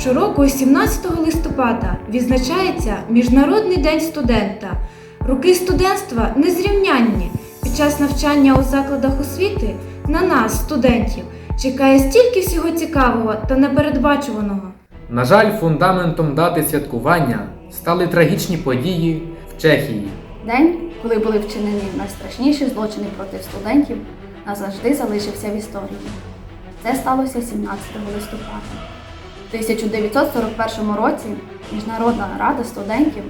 Щороку, 17 листопада, відзначається Міжнародний день студента. Роки студентства незрівнянні. Під час навчання у закладах освіти на нас, студентів, чекає стільки всього цікавого та непередбачуваного. На жаль, фундаментом дати святкування стали трагічні події в Чехії. День, коли були вчинені найстрашніші злочини проти студентів, назавжди залишився в історії. Це сталося 17 листопада. У 1941 році Міжнародна рада студентів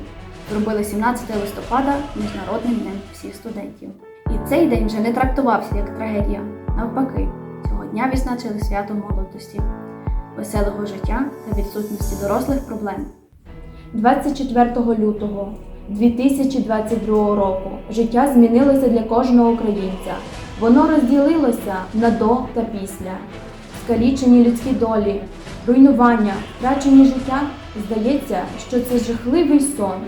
зробила 17 листопада Міжнародним днем всіх студентів. І цей день вже не трактувався як трагедія. Навпаки, цього дня відзначили свято молодості, веселого життя та відсутності дорослих проблем. 24 лютого 2022 року життя змінилося для кожного українця. Воно розділилося на до та після. Скалічені людські долі, руйнування, втрачені життя. Здається, що це жахливий сон.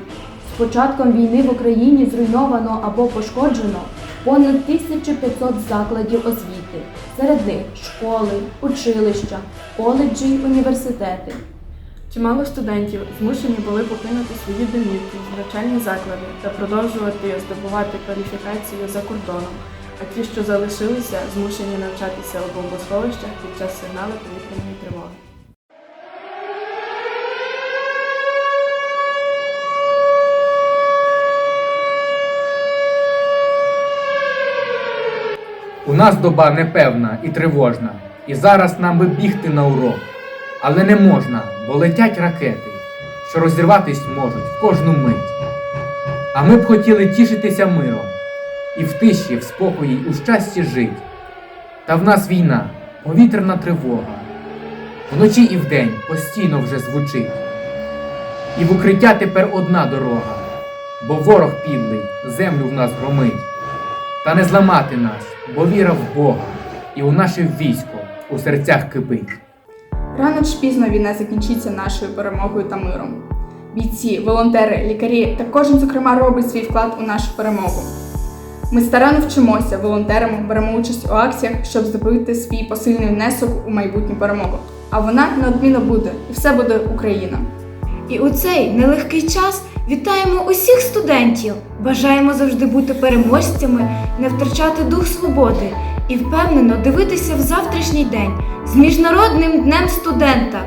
З початком війни в Україні зруйновано або пошкоджено понад 1500 закладів освіти. Серед них школи, училища, коледжі й університети. Чимало студентів змушені були покинути свої домівки, навчальні заклади та продовжувати здобувати кваліфікацію за кордоном. А ті, що залишилися, змушені навчатися у бомбосховищах під час сигналу повітряної тривоги. У нас доба непевна і тривожна, і зараз нам би бігти на урок. Але не можна, бо летять ракети, що розірватись можуть в кожну мить. А ми б хотіли тішитися миром і в тиші, в спокої, у щасті жить. Та в нас війна, повітряна тривога. Вночі і вдень постійно вже звучить. І в укриття тепер одна дорога, бо ворог підлий землю в нас громить. Та не зламати нас, бо віра в Бога, і у наше військо у серцях кипить. Рано чи пізно війна закінчиться нашою перемогою та миром. Бійці, волонтери, лікарі та кожен, зокрема, робить свій вклад у нашу перемогу. Ми старанно вчимося, волонтеримо, беремо участь у акціях, щоб зробити свій посильний внесок у майбутню перемогу. А вона неодмінно буде, і все буде Україна. І у цей нелегкий час вітаємо усіх студентів. Бажаємо завжди бути переможцями, не втрачати дух свободи і впевнено дивитися в завтрашній день з Міжнародним днем студента.